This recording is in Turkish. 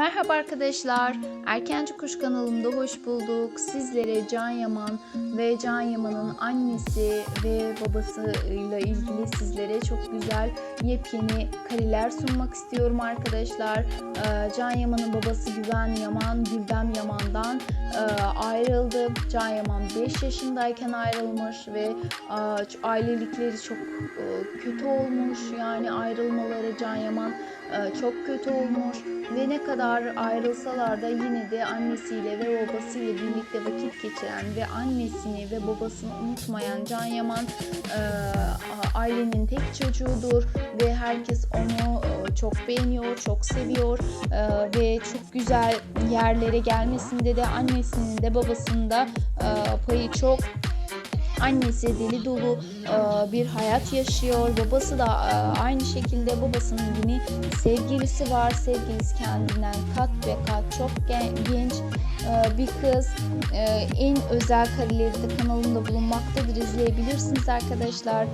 Merhaba arkadaşlar. Erkenci Kuş kanalımda hoş bulduk. Sizlere Can Yaman ve Can Yaman'ın annesi ve babasıyla ilgili sizlere çok güzel yepyeni kareler sunmak istiyorum arkadaşlar. Ee, Can Yaman'ın babası Güven Yaman, Güldem Yaman'dan ayrıldı. Can Yaman 5 yaşındayken ayrılmış ve ailelikleri çok e, kötü olmuş. Yani ayrılmaları Can Yaman e, çok kötü olmuş ve ne kadar ayrılsalar da yine de annesiyle ve babasıyla birlikte vakit geçiren ve annesini ve babasını unutmayan Can Yaman e, ailenin tek çocuğudur ve herkes onu e, çok beğeniyor, çok seviyor e, ve çok güzel yerlere gelmesinde de annesinin de babasının da e, payı çok. Annesi deli dolu e, bir hayat yaşıyor. Babası da e, aynı şekilde babasının yeni sevgilisi var. Sevgilisi kendinden kat ve kat çok gen- genç e, bir kız. En özel kareleri de kanalımda bulunmaktadır. İzleyebilirsiniz arkadaşlar.